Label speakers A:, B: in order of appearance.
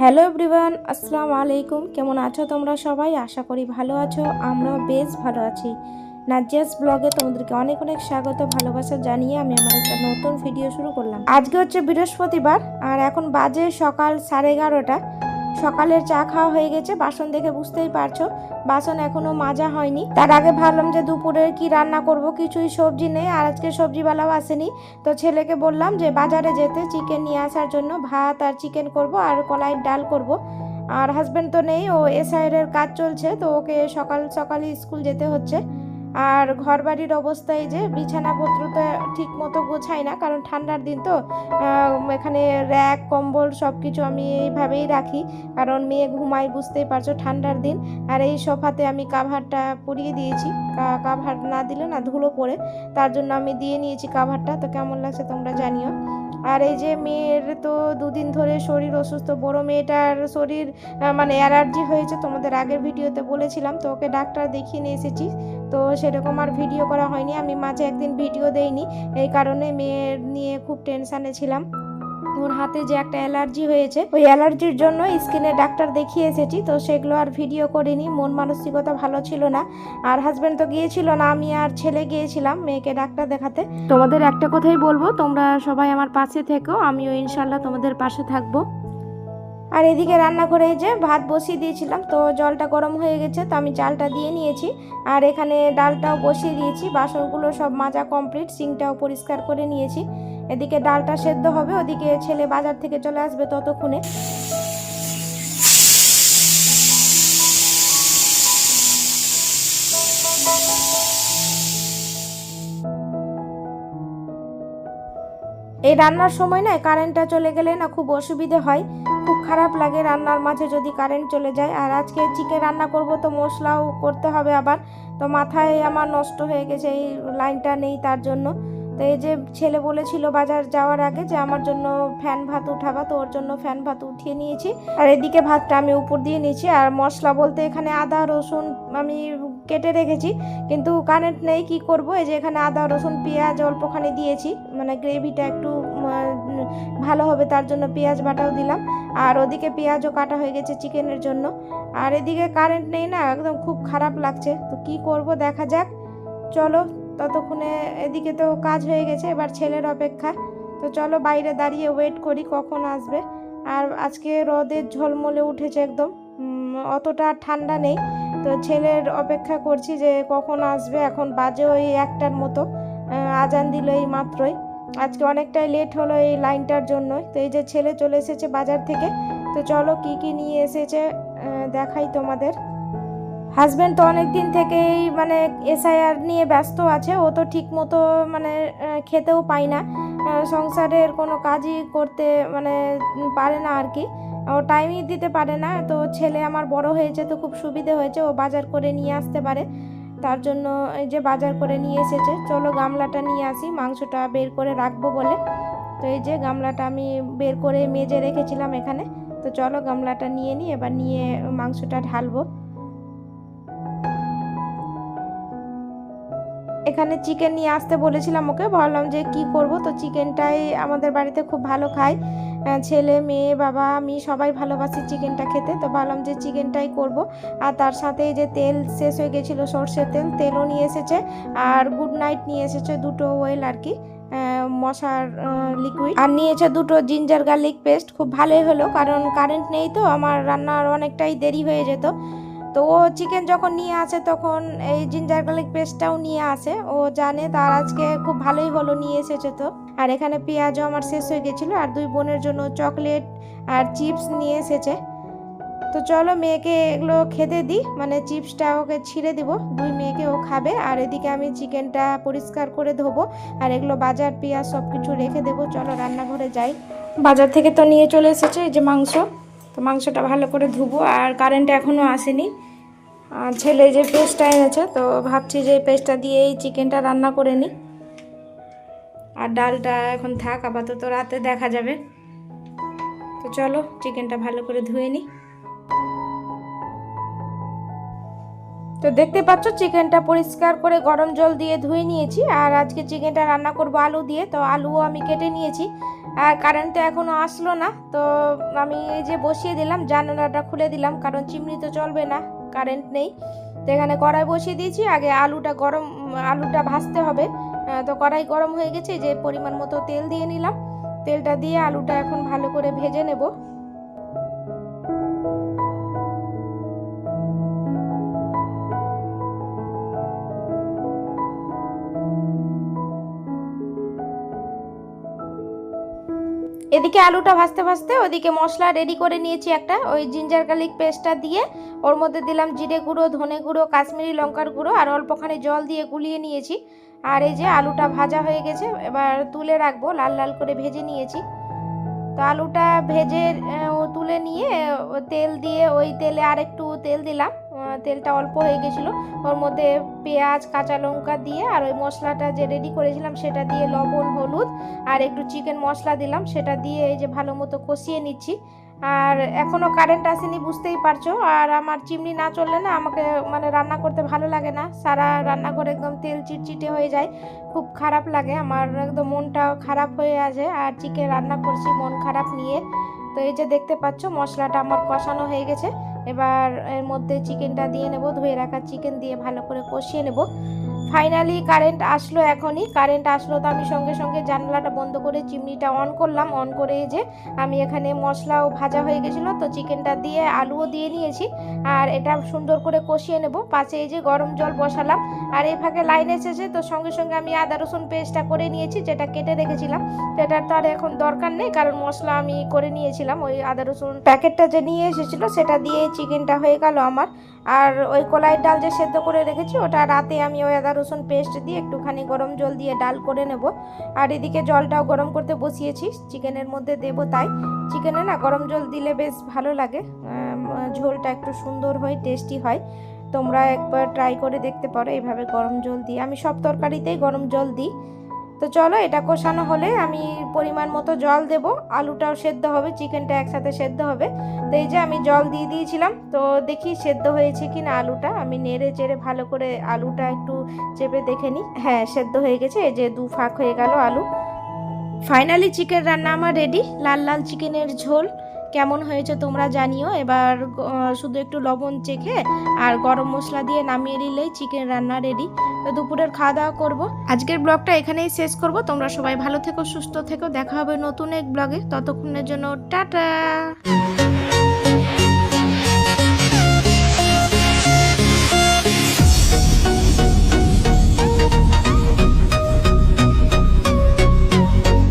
A: Hello everyone, আসসালামু আলাইকুম। কেমন আছো তোমরা সবাই? আশা করি ভালো আছো, আমরাও বেশ ভালো আছি। নাজিয়াস ব্লগে তোমাদেরকে অনেক অনেক স্বাগত, ভালোবাসা জানিয়ে আমি আমার একটা নতুন ভিডিও শুরু করলাম। আজকে হচ্ছে বৃহস্পতিবার, আর এখন বাজে সকাল সাড়ে এগারোটা। সকালের চা খাওয়া হয়ে গেছে, বাসন দেখে বুঝতেই পারছ, বাসন এখনও মাজা হয়নি। তার আগে ভাবলাম যে দুপুরে কি রান্না করব, কিছুই সবজি নেই, আর আজকে সবজিওয়ালাও আসেনি। তো ছেলেকে বললাম যে বাজারে যেতে চিকেন নিয়ে আসার জন্য ভাত আর চিকেন করব আর কলাইয়ের ডাল করব। আর হাজব্যান্ড তো নেই, ও এসআইয়ের কাজ চলছে, তো ওকে সকাল সকালই স্কুল যেতে হচ্ছে। আর ঘর বাড়ির অবস্থায় যে বিছানাপত্র তো ঠিক মতো গোছাই না, কারণ ঠান্ডার দিন তো এখানে র্যাক, কম্বল সব কিছু আমি এইভাবেই রাখি, কারণ মেয়ে ঘুমায় বুঝতেই পারছ ঠান্ডার দিন। আর এই সোফাতে আমি কাভারটা পরিয়ে দিয়েছি কাভার না দিলে না ধুলো পড়ে, তার জন্য আমি দিয়ে নিয়েছি কাভারটা, তো কেমন লাগছে তোমরা জানিও। আর এই যে মেয়ের তো দুদিন ধরে শরীর অসুস্থ, বড় মেয়েটার শরীর মানে অ্যালার্জি হয়েছে, তোমাদের আগের ভিডিওতে বলেছিলাম, তো ওকে ডাক্তার দেখিয়ে নিয়ে এসেছি। তো সেরকম আর ভিডিও করা হয়নি। আমি মাঝে একদিন ভিডিও দেইনি। এই কারণে মেয়ের নিয়ে খুব টেনশানে ছিলাম। ওর হাতে যে একটা অ্যালার্জি হয়েছে, ওই অ্যালার্জির জন্য স্কিনে ডাক্তার দেখিয়ে এসেছি। তো সেগুলো আর ভিডিও করিনি। মন মানসিকতা ভালো ছিল না। আর হাজব্যান্ড তো গিয়েছিল না। আমি আর ছেলে গিয়েছিলাম মেয়েকে ডাক্তার দেখাতে। তোমাদের একটা কথাই বলব, তোমরা সবাই আমার পাশে থেকো। আমিও ইনশাল্লাহ তোমাদের পাশে থাকব। আর এদিকে রান্না করে যে ভাত বসিয়ে দিয়েছিলাম, তো জলটা গরম হয়ে গেছে, তো আমি চালটা দিয়ে নিয়েছি। আর এখানে ডালটাও বসিয়ে দিয়েছি, বাসনগুলো সব মাজা কমপ্লিট, সিংটাও পরিষ্কার করে নিয়েছি। এদিকে ডালটা সেদ্ধ হবে, ওদিকে ছেলে বাজার থেকে চলে আসবে ততক্ষণে। এই রান্নার সময় না কারেন্টটা চলে গেলে না খুব অসুবিধে হয়। খুব খারাপ লাগে রান্নার মাঝে যদি কারেন্ট চলে যায়। আর আজকে চিকেন রান্না করব তো মশলাও করতে হবে আবার। তো মাথায় আমার নষ্ট হয়ে গেছে, এই লাইনটা নেই তার জন্য। তো এই যে ছেলে বলেছিল বাজার যাওয়ার আগে যে আমার জন্য ফ্যান ভাত উঠাবা, তো ওর জন্য ফ্যান ভাত উঠিয়ে নিয়েছি। আর এদিকে ভাতটা আমি উপর দিয়ে নিয়েছি। আর মশলা বলতে এখানে আদা, রসুন আমি কেটে রেখেছি, কিন্তু কারেন্ট নেই, কি করব? এই যে এখানে আদা, রসুন, পেঁয়াজ অল্পখানি দিয়েছি মানে গ্রেভিটা একটু ভালো হবে, তার জন্য পেঁয়াজ বাটাও দিলাম। আর ওদিকে পেঁয়াজও কাটা হয়ে গেছে চিকেনের জন্য। আর এদিকে কারেন্ট নেই না, একদম খুব খারাপ লাগছে। তো কি করব, দেখা যাক। চলো, ততক্ষণে এদিকে তো কাজ হয়ে গেছে, এবার ছেলের অপেক্ষা। তো চলো, বাইরে দাঁড়িয়ে ওয়েট করি কখন আসবে। আর আজকে রোদের ঝলমলে উঠেছে একদম। অতটা ঠান্ডা নেই। তো ছেলের অপেক্ষা করছি যে কখন আসবে, এখন বাজে ওই একটার মতো আজান দিল এই মাত্রই। আজকে অনেকটাই লেট হলো এই লাইনটার জন্য তো এই যে ছেলে চলে এসেছে বাজার থেকে, তো চলো কি কি নিয়ে এসেছে দেখাই তোমাদের। হাজব্যান্ড তো অনেক দিন থেকেই মানে এসআইআর নিয়ে ব্যস্ত আছে, ও তো ঠিক মতো মানে খেতেও পায় না। সংসারের কোনো কাজই করতে মানে পারে না আর কি। ও টাইমই দিতে পারে না। তো ছেলে আমার বড় হয়েছে তো খুব সুবিধে হয়েছে। ও বাজার করে নিয়ে আসতে পারে। তার জন্য এই যে বাজার করে নিয়ে এসেছে। চলো গামলাটা নিয়ে আসি। মাংসটা বের করে রাখব বলে। তো এই যে গামলাটা আমি বের করে মেজে রেখেছিলাম এখানে। তো চলো গামলাটা নিয়ে নিই এবার নিয়ে মাংসটা ঢালবো। এখানে চিকেন নিয়ে আসতে বলেছিলাম ওকে। ভাবলাম যে কি করব? তো চিকেনটাই আমাদের বাড়িতে খুব ভালো খায়। ছেলে, মেয়ে, বাবা, আমি সবাই ভালোবাসি চিকেনটা খেতে। তো ভাবলাম যে চিকেনটাই করব। আর তার সাথে যে তেল শেষ হয়ে গেছিল, সর্ষের তেল, তেলও নিয়ে এসেছে। আর গুড নাইট নিয়ে এসেছে দুটো ওয়েল আর কি মশার লিকুইড আর নিয়েছে দুটো জিঞ্জার গার্লিক পেস্ট খুব ভালোই হলো, কারণ কারেন্ট নেই তো, আমার রান্নার অনেকটাই দেরি হয়ে যেত। তো ও চিকেন যখন নিয়ে আসে তখন এই জিঞ্জার গার্লিক পেস্টটাও নিয়ে আসে। ও জানে তার আজকে খুব ভালোই হলো, নিয়ে এসেছে তো। আর এখানে পেঁয়াজও আমার শেষ হয়ে গেছিল আর দুই বোনের জন্য চকলেট আর চিপস নিয়ে এসেছে। তো চলো মেয়েকে এগুলো খেতে দিই মানে চিপসটা ওকে ছিঁড়ে দিব। দুই মেয়েকে ও খাবে আর এদিকে আমি চিকেনটা পরিষ্কার করে ধোবো আর এগুলো বাজার পেঁয়াজ সব কিছু রেখে দেবো। চলো রান্নাঘরে যাই। বাজার থেকে তো নিয়ে চলে এসেছে এই যে মাংস। তো মাংসটা ভালো করে ধুবো আর কারেন্ট এখনও আসেনি। আর ছেলে যে পেস্টটা এনেছে, তো ভাবছি যে পেস্টটা দিয়ে এই চিকেনটা রান্না করে নিই। আর ডালটা এখন থাক, আপাতত রাতে দেখা যাবে। তো চলো চিকেনটা ভালো করে ধুয়ে নিই। তো দেখতে পাচ্ছ চিকেনটা পরিষ্কার করে গরম জল দিয়ে ধুয়ে নিয়েছি। আর আজকে চিকেনটা রান্না করব আলু দিয়ে, তো আলুও আমি কেটে নিয়েছি। আর কারেন্ট তো এখনও আসলো না, তো আমি এই যে বসিয়ে দিলাম, জানালাটা খুলে দিলাম, কারণ চিমনি তো চলবে না কারেন্ট নেই। তো এখানে কড়াই বসিয়ে দিয়েছি, আগে আলুটা গরম, আলুটা ভাজতে হবে। তো কড়াই গরম হয়ে গেছে, যে পরিমাণ মতো তেল দিয়ে নিলাম। তেলটা দিয়ে আলুটা এখন ভালো করে ভেজে নেব। এদিকে আলুটা ভাজতে ভাজতে ওদিকে মশলা রেডি করে নিয়েছি একটা। ওই জিঞ্জার গার্লিক পেস্টটা দিয়ে ওর মধ্যে দিলাম জিরে গুঁড়ো, ধনে গুঁড়ো, কাশ্মীরি লঙ্কার গুঁড়ো আর অল্পখানি জল দিয়ে গুলিয়ে নিয়েছি। আর এই যে আলুটা ভাজা হয়ে গেছে, এবার তুলে রাখব, লাল লাল করে ভেজে নিয়েছি। তো আলুটা ভেজে তুলে নিয়ে, তেল দিয়ে ওই তেলে আর একটু তেল দিলাম। তেলটা অল্প হয়ে গেছিল। ওর মধ্যে পেঁয়াজ, কাঁচা লঙ্কা দিয়ে আর ওই মশলাটা যে রেডি করেছিলাম সেটা দিয়ে লবণ, হলুদ আর একটু চিকেন মশলা দিলাম। সেটা দিয়ে এই যে ভালো মতো কষিয়ে নিচ্ছি। আর এখনও কারেন্ট আসেনি, বুঝতেই পারছ? আর আমার চিমনি না চললে না আমাকে মানে রান্না করতে ভালো লাগে না। সারা রান্নাঘর একদম তেল চিটচিটে হয়ে যায়। খুব খারাপ লাগে। আমার একদম মনটা খারাপ হয়ে আছে। আর চিকেন রান্না করছি মন খারাপ নিয়ে। তো এই যে দেখতে পাচ্ছ, মশলাটা আমার কষানো হয়ে গেছে। এবার এর মধ্যে চিকেনটা দিয়ে নেব ধুয়ে রাখা চিকেন দিয়ে ভালো করে কষিয়ে নেব। ফাইনালি কারেন্ট আসলো এখনই। কারেন্ট আসলো তো আমি সঙ্গে সঙ্গে জানলাটা বন্ধ করে চিমনিটা অন করলাম। অন করে যে আমি এখানে মশলাও ভাজা হয়ে গেছিল, তো চিকেনটা দিয়ে আলুও দিয়ে নিয়েছি। আর এটা সুন্দর করে কষিয়ে নেব। পাশে এই যে গরম জল বসালাম। আর এই ফাঁকে লাইন এসেছে, তো সঙ্গে সঙ্গে আমি আদা, রসুন পেস্টটা করে নিয়েছি, যেটা কেটে রেখেছিলাম। এটার তো আর এখন দরকার নেই, কারণ মশলা আমি করে নিয়েছিলাম। ওই আদা, রসুন প্যাকেটটা যে নিয়ে এসেছিল, সেটা দিয়ে চিকেনটা হয়ে গেল আমার। আর ওই কলাইয়ের ডাল যে সেদ্ধ করে রেখেছি, ওটা রাতে আমি ওই আদা রসুন পেস্ট দিয়ে একটুখানি গরম জল দিয়ে ডাল করে নেব। আর এদিকে জলটাও গরম করতে বসিয়েছি, চিকেনের মধ্যে দেবো তাই। চিকেনে না গরম জল দিলে বেশ ভালো লাগে ঝোলটা একটু সুন্দর হয় টেস্টি হয়। তোমরা একবার ট্রাই করে দেখতে পারো, এইভাবে গরম জল দিয়ে। আমি সব তরকারিতেই গরম জল দিই। তো চলো এটা কষানো হলে আমি পরিমাণ মতো জল দেব। আলুটাও সেদ্ধ হবে চিকেনটা একসাথে সেদ্ধ হবে। তো এই যে আমি জল দিয়ে দিয়েছিলাম, তো দেখি সেদ্ধ হয়েছে কি না আলুটা। আমি নেড়ে চেড়ে ভালো করে আলুটা একটু চেপে দেখে নিই। হ্যাঁ সেদ্ধ হয়ে গেছে, এই যে দু ফাঁক হয়ে গেল আলু। ফাইনালি চিকেন রান্না আমার রেডি লাল লাল চিকেনের ঝোল। কেমন হয়েছে তোমরা জানিও। এবার শুধু একটু লবণ চেখে আর গরম মশলা দিয়ে নামিয়ে নিলেই চিকেন রান্না রেডি তো দুপুরের খাওয়া দাওয়া করব। আজকের ব্লগটা এখানেই শেষ করব। তোমরা সবাই ভালো থেকো, সুস্থ থেকো। দেখা হবে নতুন এক ব্লগে। ততক্ষণের জন্য টাটা।